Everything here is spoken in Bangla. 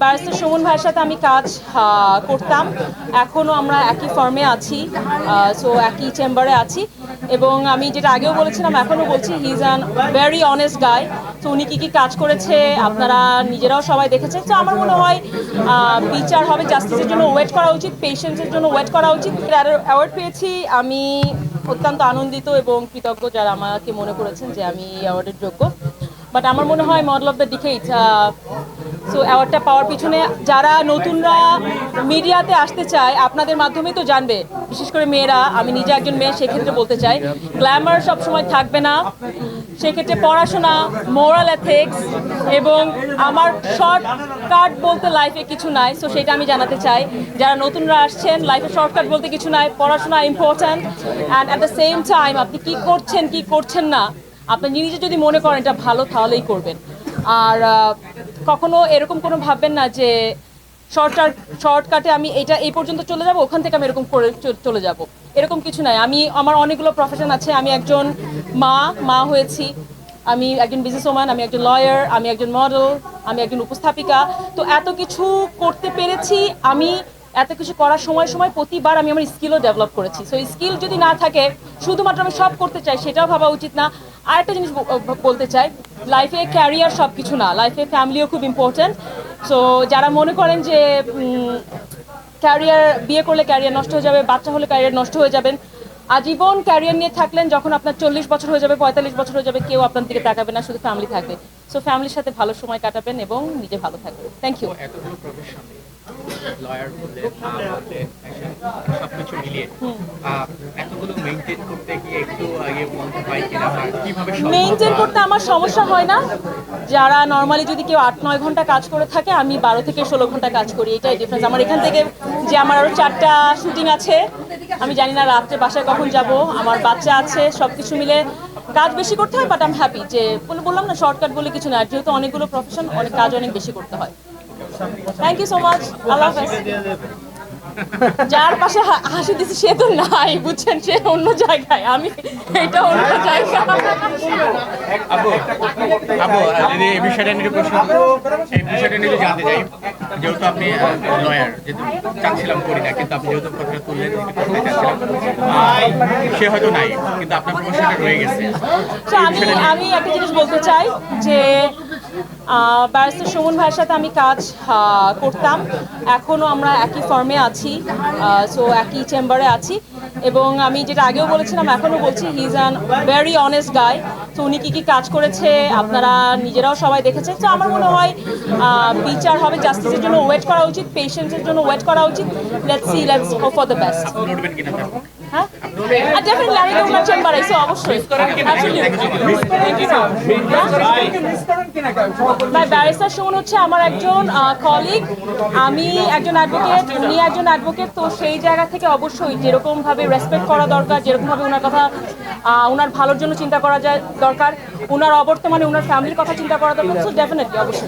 ব্যারিস্টার সুমন ভাইয়ের সাথে আমি কাজ করতাম। এখনও আমরা একই ফার্মে আছি সো একই চেম্বারে আছি। এবং আমি যেটা আগেও বলেছিলাম এখনও বলছি he is an very honest guy তো উনি কী কী কাজ করেছে, আপনারা নিজেরাও সবাই দেখেছেন। তো আমার মনে হয় বিচার হবে জাস্টিসের জন্য ওয়েট করা উচিত পেশেন্সের জন্য ওয়েট করা উচিত। অ্যাওয়ার্ড পেয়েছি, আমি অত্যন্ত আনন্দিত এবং কৃতজ্ঞ যারা আমাকে মনে করেছেন যে আমি অ্যাওয়ার্ডের যোগ্য। বাট আমার মনে হয় model of the decade so অ্যাওয়ার্ডটা পাওয়ার পিছনে যারা নতুনরা মিডিয়াতে আসতে চায়, আপনাদের মাধ্যমেই তো জানবে। বিশেষ করে মেয়েরা, আমি নিজে একজন মেয়ে, সেক্ষেত্রে বলতে চাই গ্ল্যামার সবসময় থাকবে না। সেক্ষেত্রে পড়াশোনা মোরাল এথিক্স এবং আমার শর্টকাট বলতে লাইফে কিছু নাই। সো সেটা আমি জানাতে চাই, যারা নতুনরা আসছেন লাইফে শর্টকাট বলতে কিছু নাই, পড়াশোনা important and at the same time আপনি কি করছেন কি করছেন না আপনি নিজে যদি মনে করেন এটা ভালো, তাহলেই করবেন। আর কখনো এরকম কোনো ভাববেন না যে শর্টকাট, শর্টকাটে আমি এটা এই পর্যন্ত চলে যাব, ওখান থেকে আমি এরকম করে চলে যাব। এরকম কিছু নাই। আমি, আমার অনেকগুলো প্রফেশন আছে। আমি একজন মা মা হয়েছি। আমি একজন বিজনেস ওম্যান আমি একজন লয়ার আমি একজন মডেল আমি একজন উপস্থাপিকা। তো এত কিছু করতে পেরেছি আমি এত কিছু করার সময় সময় প্রতিবার আমি আমার স্কিলও ডেভেলপ করেছি। সো স্কিল যদি না থাকে, শুধুমাত্র আমি সব করতে চাই, সেটাও ভাবা উচিত না। আর একটা জিনিস বলতে চাই লাইফে ক্যারিয়ার সব কিছু না লাইফে ফ্যামিলিও খুব ইম্পর্ট্যান্ট সো যারা মনে করেন যে ক্যারিয়ার বিয়ে করলে ক্যারিয়ার নষ্ট হয়ে যাবে, বাচ্চা হলে ক্যারিয়ার নষ্ট হয়ে যাবেন, আজীবন ক্যারিয়ার নিয়ে থাকলেন যখন আপনার চল্লিশ বছর হয়ে যাবে, পঁয়তাল্লিশ বছর হয়ে যাবে, কেউ আপনার দিকে তাকাবে না, শুধু ফ্যামিলি থাকবে। সো ফ্যামিলির সাথে ভালো সময় কাটাবেন এবং নিজে ভালো থাকবেন। থ্যাংক ইউ লয়ার বললে মা বললে সবকিছু মিলিয়ে এতগুলো মেনটেন করতে গিয়ে একটু বলতে হয় কিনা কীভাবে মেনটেন করতে আমার সমস্যা হয় না। যারা নর্মালি যদি কেউ আট, নয় ঘণ্টা কাজ করে থাকে, আমি বারো থেকে ষোলো ঘণ্টা কাজ করি, এটাই ডিফারেন্স আমার এখান থেকে যে আমার আরও চারটা শুটিং আছে, আমি জানি না রাত্রে বাসায় কখন যাব, আমার বাচ্চা আছে সব কিছু মিলে কাজ বেশি করতে হয় বাট আম হ্যাপি যে বললাম না শর্টকাট বলে কিছু না, যেহেতু অনেকগুলো প্রফেশন অনেক কাজ অনেক বেশি করতে হয়। থ্যাংক ইউ সো মাচ আল্লাহ হাফেজ যার পাশে হাসি দিচ্ছে সে তো নাই বুঝছেন? সে অন্য জায়গায়। আমি এটা অন্য জায়গা আবু আবু এই বিষয়টা নিয়ে প্রশ্ন এই বিষয়টা নিয়ে জানতে চাই যেহেতু আপনি লয়ার যেহেতু চাচ্ছিলাম করি না কিন্তু আপনি যেহেতু কথাটা তুললেন করতে চাচ্ছিলাম। সে হয়তো নাই কিন্তু আপনার প্রশ্নটা রয়ে গেছে। আমি একটা জিনিস বলতে চাই যে ব্যারিস্টার সুমন ভাইয়ের সাথে আমি কাজ করতাম। এখনও আমরা একই ফর্মে আছি সো একই চেম্বারে আছি। এবং আমি যেটা আগেও বলেছিলাম এখনও বলছি he is an very honest guy তো উনি কী কী কাজ করেছে আপনারা নিজেরাও সবাই দেখেছেন। তো আমার মনে হয় আহ, বিচার হবে জাস্টিসের জন্য ওয়েট করা উচিত পেশেন্সের জন্য ওয়েট করা উচিত। Let's see let's hope for the best হ্যাঁ? ডেফিনেটলি আমি তো ওনার চেম্বারে অবশ্যই। ভাই ব্যারিস্টার সুমন হচ্ছে আমার একজন কলিগ আমি একজন অ্যাডভোকেট উনি একজন অ্যাডভোকেট তো সেই জায়গা থেকে অবশ্যই যেরকম ভাবে রেসপেক্ট করা দরকার, যেরকম ভাবে ওনার কথা ওনার ভালোর জন্য চিন্তা করা যায় দরকার ওনার অবর্তমানে ওনার ফ্যামিলির কথা চিন্তা করা দরকার সো ডেফিনেটলি অবশ্যই।